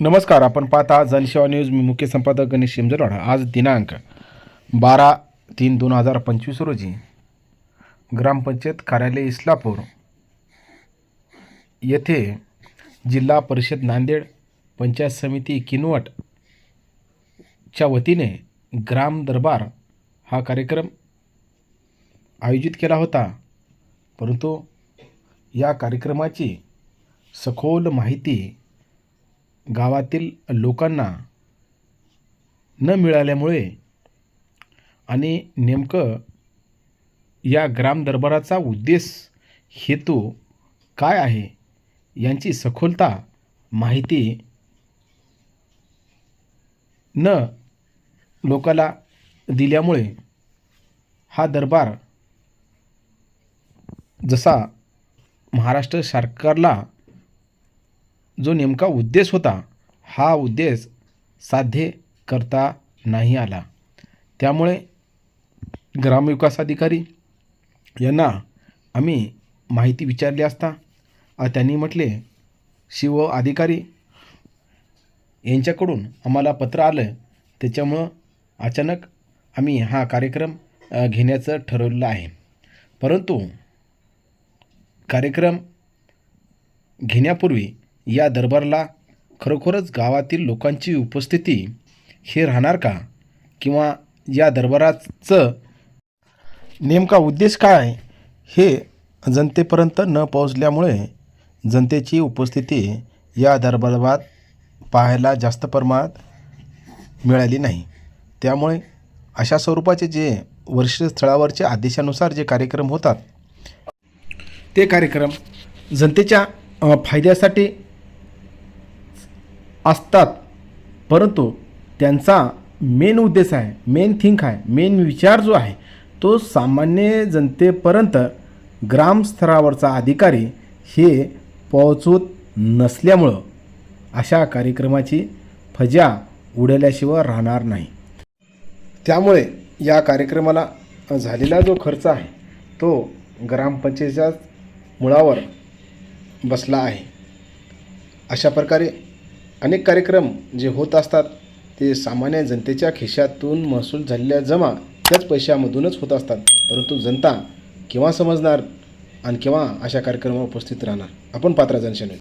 नमस्कार आपण पाहता जनसेवा न्यूज. मी मुख्य संपादक गणेश शिमजरवाडा आज दिनांक बारा तीन दोन हजार पंचवीस रोजी ग्रामपंचायत कार्यालय इस्लापूर येथे जिल्हा परिषद नांदेड पंचायत समिती किनवट च्या वतीने ग्राम दरबार हा कार्यक्रम आयोजित केला होता. परंतु या कार्यक्रमाची सखोल माहिती गावातील लोकांना न मिळाल्यामुळे आणि नेमकं या ग्राम दरबाराचा उद्देश हेतू काय आहे यांची सखोलता माहिती न लोकाला दिल्यामुळे हा दरबार जसा महाराष्ट्र सरकारला जो नेमका उद्देश होता हा उद्देश साध्य करता नाही आला. त्यामुळे ग्रामविकास अधिकारी यांना आम्ही माहिती विचारली असता त्यांनी म्हटले शिव अधिकारी यांच्याकडून आम्हाला पत्र आलं त्याच्यामुळं अचानक आम्ही हा कार्यक्रम घेण्याचं ठरवलं आहे. परंतु कार्यक्रम घेण्यापूर्वी या दरबारला खरोखरच गावातील लोकांची उपस्थिती हे राहणार का? किंवा या दरबाराचं नेमका उद्देश काय हे जनतेपर्यंत न पोहोचल्यामुळे जनतेची उपस्थिती या दरबारात पाहायला जास्त प्रमाणात मिळाली नाही. त्यामुळे अशा स्वरूपाचे जे वर्षस्थळावरचे आदेशानुसार जे कार्यक्रम होतात ते कार्यक्रम जनतेच्या फायद्यासाठी असतात. परंतु त्यांचा मेन उद्देश आहे मेन थिंक आहे मेन विचार जो आहे तो सामान्य जनतेपर्यंत ग्रामस्तरावरचा अधिकारी हे पोहोचवत नसल्यामुळं अशा कार्यक्रमाची फजा उडवल्याशिवाय राहणार नाही. त्यामुळे या कार्यक्रमाला झालेला जो खर्च आहे तो ग्रामपंचायतीच्या मुळावर बसला आहे. अशा प्रकारे अनेक कार्यक्रम जे होत असतात ते सामान्य जनतेच्या खिशातून महसूल झालेल्या जमा त्याच पैशामधूनच होत असतात. परंतु जनता केव्हा समजणार आणि केव्हा अशा कार्यक्रमावर उपस्थित राहणार? आपण पात्रा जनशनी